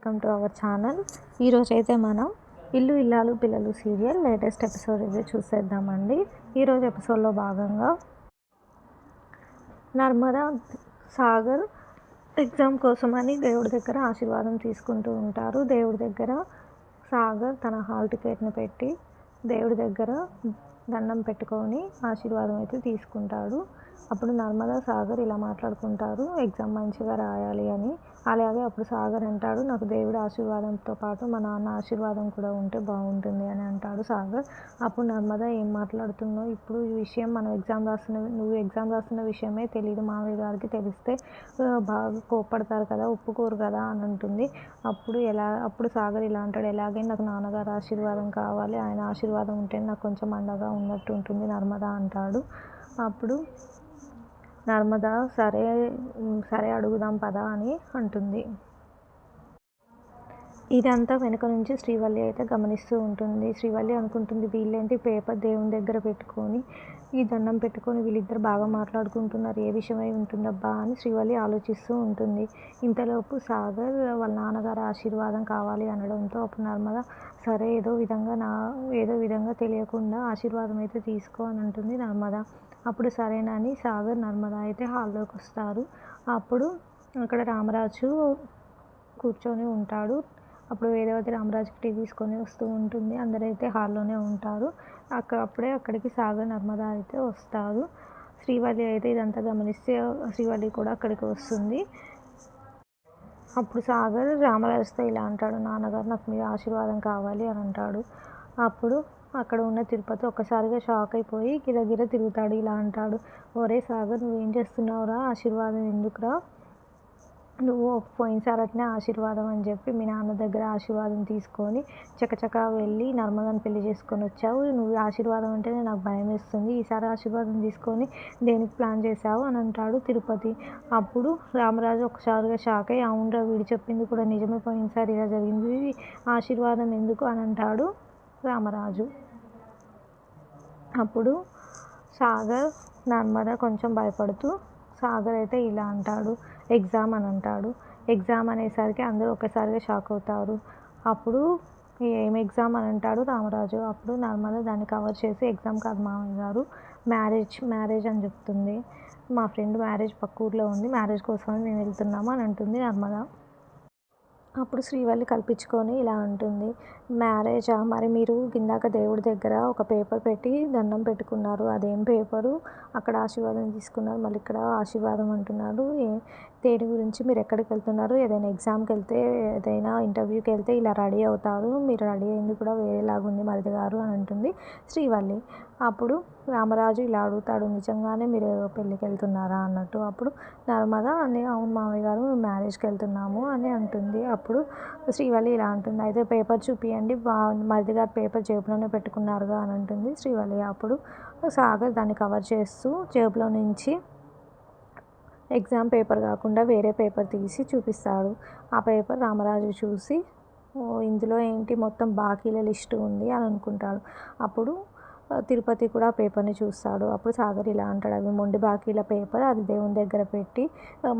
Welcome to our channel ఈరోజు అయితే మనం ఇల్లు ఇల్లాలు పిల్లలు సీరియల్ లేటెస్ట్ ఎపిసోడ్ అయితే చూసేద్దామండి. ఈరోజు ఎపిసోడ్లో భాగంగా నర్మదా సాగర్ ఎగ్జామ్ కోసమని దేవుడి దగ్గర ఆశీర్వాదం తీసుకుంటూ ఉంటారు. దేవుడి దగ్గర సాగర్ తన హాల్ టికెట్ని పెట్టి దేవుడి దగ్గర దండం పెట్టుకొని ఆశీర్వాదం అయితే తీసుకుంటాడు. అప్పుడు నర్మదా సాగర్ ఇలా మాట్లాడుకుంటారు ఎగ్జామ్ మంచిగా రాయాలి అని. అలాగే అప్పుడు సాగర్ అంటాడు నాకు దేవుడి ఆశీర్వాదంతో పాటు మా నాన్న ఆశీర్వాదం కూడా ఉంటే బాగుంటుంది అని అంటాడు సాగర్. అప్పుడు నర్మదా ఏం మాట్లాడుతున్నావు? ఇప్పుడు ఈ విషయం మనం ఎగ్జామ్ రాస్తున్న నువ్వు ఎగ్జామ్ రాస్తున్న విషయమే తెలియదు మామయ్య గారికి తెలిస్తే బాగా కోప్పడతారు కదా ఒప్పుకోరు కదా అని అంటుంది. అప్పుడు ఎలా అప్పుడు సాగర్ ఇలా అంటాడు ఎలాగైనా నాకు నాన్నగారు ఆశీర్వాదం కావాలి ఆయన ఆశీర్వాదం ఉంటే నాకు కొంచెం అండగా ఉన్నట్టు ఉంటుంది నర్మదా అంటాడు. అప్పుడు నర్మదా సరే సరే అడుగుదాం పదా అని అంటుంది. ఇదంతా వెనుక నుంచి శ్రీవల్లి అయితే గమనిస్తూ ఉంటుంది. శ్రీవల్లి అనుకుంటుంది వీళ్ళేంటి పేపర్ దేవుని దగ్గర పెట్టుకొని ఈ దండం పెట్టుకొని వీళ్ళిద్దరు బాగా మాట్లాడుకుంటున్నారు. ఏ విషయమై ఉంటుందబ్బా అని శ్రీవల్లి ఆలోచిస్తూ ఉంటుంది. ఇంతలోపు సాగర్ వాళ్ళ నాన్నగారి ఆశీర్వాదం కావాలి అనడంతో అప్పుడు నర్మద సరే ఏదో విధంగా నా ఏదో విధంగా తెలియకుండా ఆశీర్వాదం అయితే తీసుకో అని అంటుంది నర్మద. అప్పుడు సరేనని సాగర్ నర్మద అయితే హాల్లోకి వస్తారు. అప్పుడు అక్కడ రామరాజు కూర్చొని ఉంటాడు. అప్పుడు వేదవతి రామరాజుకి టీ తీసుకొని వస్తూ ఉంటుంది. అందరైతే హాల్లోనే ఉంటారు. అక్కడ అప్పుడే అక్కడికి సాగర్ నర్మద అయితే వస్తారు. శ్రీవల్లి అయితే ఇదంతా గమనిస్తే శ్రీవల్లి కూడా అక్కడికి వస్తుంది. అప్పుడు సాగర్ రామరాజుతో ఇలా అంటాడు నాన్నగారు నాకు మీ ఆశీర్వాదం కావాలి అని అంటాడు. అప్పుడు అక్కడ ఉన్న తిరుపతి ఒక్కసారిగా షాక్ అయిపోయి గిరగిర తిరుగుతాడు ఇలా అంటాడు. ఒరే సాగర్ నువ్వేం చేస్తున్నావురా? ఆశీర్వాదం ఎందుకురా? నువ్వు పోయినసారి అట్నే ఆశీర్వాదం అని చెప్పి మీ నాన్న దగ్గర ఆశీర్వాదం తీసుకొని చకచకా వెళ్ళి నర్మదాని పెళ్ళి చేసుకొని వచ్చావు. నువ్వు ఆశీర్వాదం అంటేనే నాకు భయం వేస్తుంది. ఈసారి ఆశీర్వాదం తీసుకొని దేనికి ప్లాన్ చేశావు అని అంటాడు తిరుపతి. అప్పుడు రామరాజు ఒకసారిగా షాక్ అయ్యి అవునరా వీడు చెప్పింది కూడా నిజమే పోయినసారి ఇలా జరిగింది. ఆశీర్వాదం ఎందుకు? అని అంటాడు రామరాజు. అప్పుడు సాగర్ నర్మద కొంచెం భయపడుతూ సాగర్ అయితే ఇలా అంటాడు. ఎగ్జామ్ అని అంటాడు. ఎగ్జామ్ అనేసరికి అందరూ ఒక్కసారిగా షాక్ అవుతారు. అప్పుడు ఏం ఎగ్జామ్ అని అంటాడు రామరాజు. అప్పుడు నర్మద దాన్ని కవర్ చేసి ఎగ్జామ్ కాదు మామయ్య గారు మ్యారేజ్ మ్యారేజ్ అని చెప్తుంది. మా ఫ్రెండ్ మ్యారేజ్ పక్క ఊర్లో ఉంది మ్యారేజ్ కోసమని మేము వెళ్తున్నాము అని అంటుంది నర్మద. అప్పుడు శ్రీవల్లి కల్పించుకొని ఇలా అంటుంది మ్యారేజా? మరి మీరు ఇందాక దేవుడి దగ్గర ఒక పేపర్ పెట్టి దండం పెట్టుకున్నారు. అదేం పేపరు? అక్కడ ఆశీర్వాదం తీసుకున్నారు. మళ్ళీ ఇక్కడ ఆశీర్వాదం అంటున్నారు ఏ దేని గురించి మీరు ఎక్కడికి వెళ్తున్నారు? ఏదైనా ఎగ్జామ్కి వెళ్తే ఏదైనా ఇంటర్వ్యూకి వెళ్తే ఇలా రెడీ అవుతారు. మీరు రెడీ అయింది కూడా వేరేలాగుంది మరిది గారు అని అంటుంది శ్రీవల్లి. అప్పుడు రామరాజు ఇలా అడుగుతాడు నిజంగానే మీరు పెళ్ళికి వెళ్తున్నారా అన్నట్టు. అప్పుడు నర్మద అని అవును మామయ్య గారు మేము మ్యారేజ్కి వెళ్తున్నాము అని అంటుంది. అప్పుడు శ్రీవల్లి ఇలా అంటుంది. అయితే పేపర్ చూపియండి వా మరిది గారు పేపర్ జేబులోనే పెట్టుకున్నారుగా అని అంటుంది శ్రీవల్లి. అప్పుడు సాగర్ దాన్ని కవర్ చేస్తూ జేబులో నుంచి ఎగ్జామ్ పేపర్ కాకుండా వేరే పేపర్ తీసి చూపిస్తాడు. ఆ పేపర్ రామరాజు చూసి ఇందులో ఏంటి? మొత్తం బాకీల లిస్టు ఉంది అని అనుకుంటాడు. అప్పుడు తిరుపతి కూడా ఆ పేపర్ని చూస్తాడు. అప్పుడు సాగర్ ఇలా అంటాడు అవి మొండి బాకీల పేపర్ అది దేవుని దగ్గర పెట్టి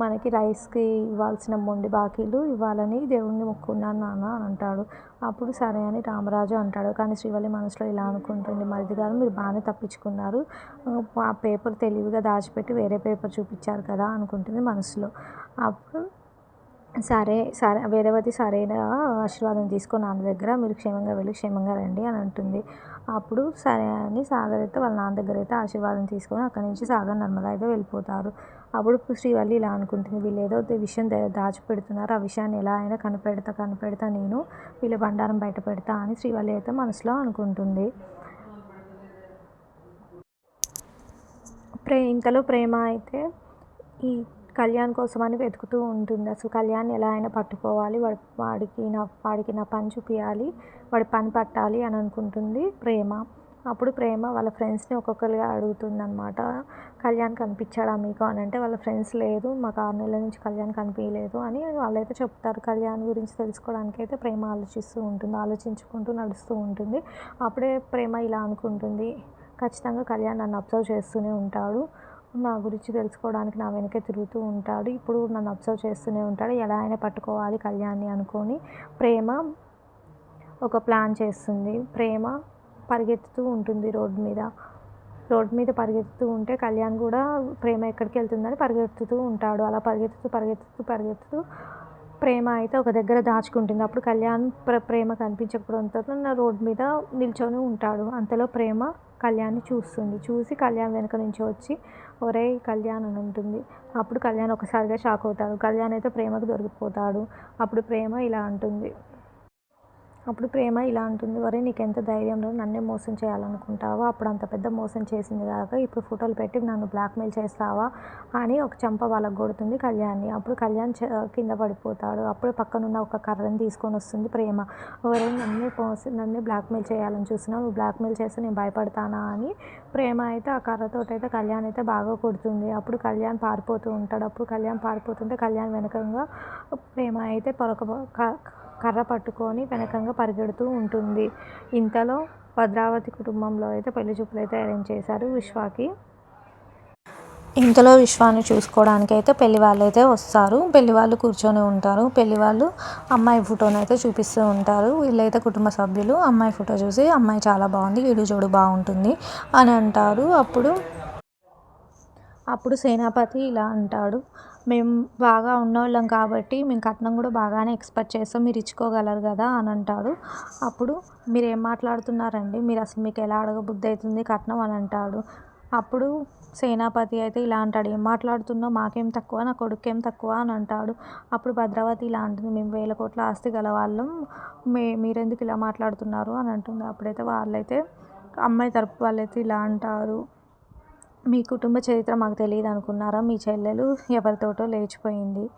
మనకి రైస్కి ఇవ్వాల్సిన మొండి బాకీలు ఇవ్వాలని దేవుణ్ణి మొక్కున్నాను నాన్న అని అంటాడు. అప్పుడు సరే అని రామరాజు అంటాడు కానీ శ్రీవల్లి మనసులో ఇలా అనుకుంటుంది మరిది గారు మీరు బాగానే తప్పించుకున్నారు. ఆ పేపర్ తెలివిగా దాచిపెట్టి వేరే పేపర్ చూపించారు కదా అనుకుంటుంది మనసులో. అప్పుడు సరే సరే వేదవతి సరైన ఆశీర్వాదం తీసుకో నాన్న దగ్గర మీరు క్షేమంగా వెళ్ళి క్షేమంగా రండి అని అంటుంది. అప్పుడు సరే అని సాగర్ అయితే వాళ్ళ నాన్న దగ్గర అయితే ఆశీర్వాదం తీసుకొని అక్కడి నుంచి సాగర్ నర్మద అయితే వెళ్ళిపోతారు. అప్పుడు శ్రీవల్లి ఇలా అనుకుంటుంది వీళ్ళు ఏదో విషయం దాచిపెడుతున్నారు. ఆ విషయాన్ని ఎలా అయినా కనిపెడతా కనిపెడతా నేను వీళ్ళ బండారం బయట పెడతా అని శ్రీవల్లి అయితే మనసులో అనుకుంటుంది. ప్రే ఇంతలో ప్రేమ అయితే ఈ కళ్యాణ్ కోసమని వెతుకుతూ ఉంటుంది. అసలు కళ్యాణ్ ఎలా అయినా పట్టుకోవాలి. వాడి వాడికి నా వాడికి నా పని చూపించాలి వాడి పని పట్టాలి అని అనుకుంటుంది ప్రేమ. అప్పుడు ప్రేమ వాళ్ళ ఫ్రెండ్స్ని ఒక్కొక్కరిగా అడుగుతుంది అనమాట కళ్యాణ్ కనిపించాడా మీకు అని అంటే వాళ్ళ ఫ్రెండ్స్ లేదు మాకు ఆరు నెలల నుంచి కళ్యాణ్ కనిపించలేదు అని వాళ్ళైతే చెప్తారు. కళ్యాణ్ గురించి తెలుసుకోవడానికి అయితే ప్రేమ ఆలోచిస్తూ ఉంటుంది ఆలోచించుకుంటూ నడుస్తూ ఉంటుంది. అప్పుడే ప్రేమ ఇలా అనుకుంటుంది. ఖచ్చితంగా కళ్యాణ్ నన్ను అబ్జర్వ్ చేస్తూనే ఉంటాడు. నా గురించి తెలుసుకోవడానికి నా వెనకే తిరుగుతూ ఉంటాడు. ఇప్పుడు నన్ను అబ్జర్వ్ చేస్తూనే ఉంటాడు. ఎలా అయినా పట్టుకోవాలి కళ్యాణ్ని అనుకొని ప్రేమ ఒక ప్లాన్ చేస్తుంది. ప్రేమ పరిగెత్తుతూ ఉంటుంది రోడ్డు మీద. రోడ్డు మీద పరిగెత్తుతూ ఉంటే కళ్యాణ్ కూడా ప్రేమ ఎక్కడికి వెళ్తుందని పరిగెత్తుతూ ఉంటాడు. అలా పరిగెత్తుతూ పరిగెత్తుతూ పరిగెత్తుతూ ప్రేమ అయితే ఒక దగ్గర దాచుకుంటుంది. అప్పుడు కళ్యాణ్ ప్ర ప్రేమ కనిపించకపోవడంతో నా రోడ్డు మీద నిల్చొని ఉంటాడు. అంతలో ప్రేమ కళ్యాణ్ని చూస్తుంది. చూసి కళ్యాణ్ వెనక నుంచి వచ్చి ఒరే కళ్యాణ్ అని ఉంటుంది. అప్పుడు కళ్యాణ్ ఒకసారిగా షాక్ అవుతాడు. కళ్యాణ్ అయితే ప్రేమకు దొరికిపోతాడు. అప్పుడు ప్రేమ ఇలా అంటుంది. అప్పుడు ప్రేమ ఇలా అంటుంది వరే నీకు ఎంత ధైర్యంలో నన్నే మోసం చేయాలనుకుంటావా? అప్పుడు అంత పెద్ద మోసం చేసింది కాక ఇప్పుడు ఫోటోలు పెట్టి నన్ను బ్లాక్మెయిల్ చేస్తావా? అని ఒక చంప వాళ్ళకు కొడుతుంది కళ్యాణ్ని. అప్పుడు కళ్యాణ్ కింద పడిపోతాడు. అప్పుడు పక్కనున్న ఒక కర్రని తీసుకొని వస్తుంది ప్రేమ. వరే నన్నే మోసం నన్నే బ్లాక్మెయిల్ చేయాలని చూస్తున్నావు నువ్వు బ్లాక్మెయిల్ చేస్తే నేను భయపడతానా? అని ప్రేమ అయితే ఆ కర్రతో అయితే కళ్యాణ్ అయితే బాగా కొడుతుంది. అప్పుడు కళ్యాణ్ పారిపోతూ ఉంటాడు. అప్పుడు కళ్యాణ్ పారిపోతుంటే కళ్యాణ్ వెనకంగా ప్రేమ అయితే పొరక కర్ర పట్టుకొని వెనకంగా పరిగెడుతూ ఉంటుంది. ఇంతలో భద్రావతి కుటుంబంలో అయితే పెళ్ళి చూపులు అయితే అరేంజ్ చేశారు విశ్వాకి. ఇంతలో విశ్వాన్ని చూసుకోవడానికి అయితే పెళ్ళి వాళ్ళు అయితే వస్తారు. పెళ్ళి వాళ్ళు కూర్చొని ఉంటారు. పెళ్ళి వాళ్ళు అమ్మాయి ఫోటోని అయితే చూపిస్తూ ఉంటారు. వీళ్ళైతే కుటుంబ సభ్యులు. అమ్మాయి ఫోటో చూసి అమ్మాయి చాలా బాగుంది. వీడు చూడు బాగుంటుంది అని అంటారు. అప్పుడు అప్పుడు సేనాపతి ఇలా అంటాడు. మేము బాగా ఉన్నోళ్ళం కాబట్టి మేము కట్నం కూడా బాగానే ఎక్స్పెక్ట్ చేస్తాం మీరు ఇచ్చుకోగలరు కదా అని అంటాడు. అప్పుడు మీరు ఏం మాట్లాడుతున్నారండి? మీరు అసలు మీకు ఎలా అడగబుద్ధి అవుతుంది కట్నం అని అంటాడు. అప్పుడు సేనాపతి అయితే ఇలా అంటాడు ఏం మాట్లాడుతున్నావు? మాకేం తక్కువ? నా కొడుకేం తక్కువ? అని అంటాడు. అప్పుడు భద్రావతి ఇలా అంటుంది మేము వేల కోట్ల ఆస్తి గల వాళ్ళం మే మీరెందుకు ఇలా మాట్లాడుతున్నారు? అని అంటుంది. అప్పుడైతే వాళ్ళైతే అమ్మాయి తరపు వాళ్ళైతే ఇలా అంటారు. మీ కుటుంబ చరిత్ర మాకు తెలియదు అనుకున్నారా? మీ చెల్లెలు ఎవరితోటో లేచిపోయింది.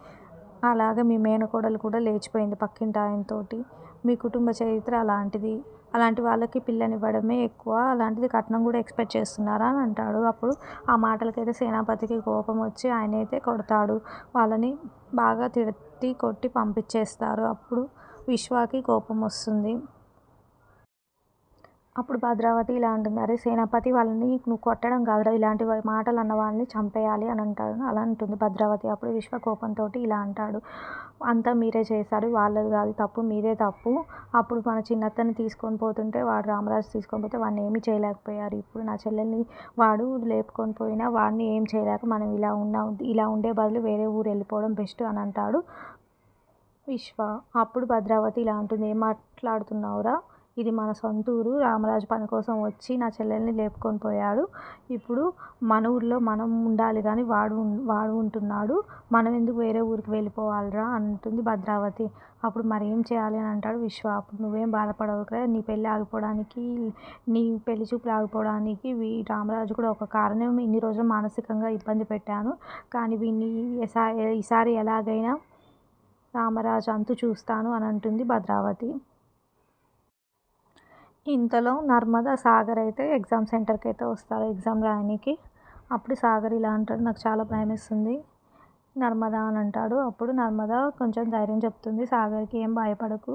అలాగే మీ మేనకోడలు కూడా లేచిపోయింది పక్కింటి ఆయనతోటి మీ కుటుంబ చరిత్ర అలాంటిది. అలాంటి వాళ్ళకి పిల్లనివ్వడమే ఎక్కువ. అలాంటిది కట్నం కూడా ఎక్స్పెక్ట్ చేస్తున్నారా అని అంటాడు. అప్పుడు ఆ మాటలకైతే సేనాపతికి కోపం వచ్చి ఆయన అయితే కొడతాడు. వాళ్ళని బాగా తిట్టి కొట్టి పంపించేస్తారు. అప్పుడు విశ్వాకి కోపం వస్తుంది. అప్పుడు భద్రావతి ఇలా అంటుంది అరే సేనాపతి వాళ్ళని నువ్వు కొట్టడం కాదురా ఇలాంటి మాటలు అన్న వాళ్ళని చంపేయాలి అని అంటాడు అలా అంటుంది భద్రావతి. అప్పుడు విశ్వ కోపంతో ఇలా అంటాడు అంతా మీరే చేశారు వాళ్ళది కాదు తప్పు మీదే తప్పు. అప్పుడు మన చిన్నత్తని తీసుకొని పోతుంటే వాడు రామరాజు తీసుకొని పోతే వాడిని ఏమీ చేయలేకపోయారు. ఇప్పుడు నా చెల్లెల్ని వాడు లేపుకొని పోయినా వాడిని ఏం చేయలేక మనం ఇలా ఉన్న ఇలా ఉండే బదులు వేరే ఊరు వెళ్ళిపోవడం బెస్ట్ అని అంటాడు విశ్వ. అప్పుడు భద్రావతి ఇలా అంటుంది ఏం మాట్లాడుతున్నావురా? ఇది మన సొంత ఊరు రామరాజు పని కోసం వచ్చి నా చెల్లెల్ని లేపుకొని పోయాడు. ఇప్పుడు మన ఊర్లో మనం ఉండాలి కానీ వాడు వాడు ఉంటున్నాడు. మనం ఎందుకు వేరే ఊరికి వెళ్ళిపోవాలిరా అంటుంది భద్రావతి. అప్పుడు మరి ఏం చేయాలి అని అంటాడు విశ్వ. అప్పుడు నువ్వేం బాధపడవు కదా నీ పెళ్ళి ఆగిపోవడానికి నీ పెళ్ళి చూపులు ఆగిపోవడానికి వీ రామరాజు కూడా ఒక కారణం. ఇన్ని రోజులు మానసికంగా ఇబ్బంది పెట్టాను. కానీ వీడిని ఈసారి ఎలాగైనా రామరాజు అంతు చూస్తాను అని అంటుంది భద్రావతి. ఇంతలో నర్మదా సాగర్ అయితే ఎగ్జామ్ సెంటర్కి అయితే వస్తారు ఎగ్జామ్ రాయనీకి. అప్పుడు సాగర్ ఇలా అంటాడు నాకు చాలా భయం వేస్తుంది నర్మదా అని అంటాడు. అప్పుడు నర్మదా కొంచెం ధైర్యం చెప్తుంది సాగర్కి ఏం భయపడకు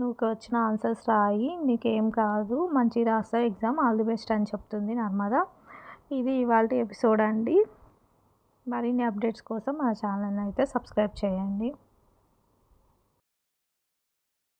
నువ్వు వచ్చిన ఆన్సర్స్ రాయి నీకేం కాదు మంచి రాస్తావు ఎగ్జామ్ ఆల్ ది బెస్ట్ అని చెప్తుంది నర్మదా. ఇది ఇవాళ ఎపిసోడ్ అండి. మరిన్ని అప్డేట్స్ కోసం మా ఛానల్ని అయితే సబ్స్క్రైబ్ చేయండి.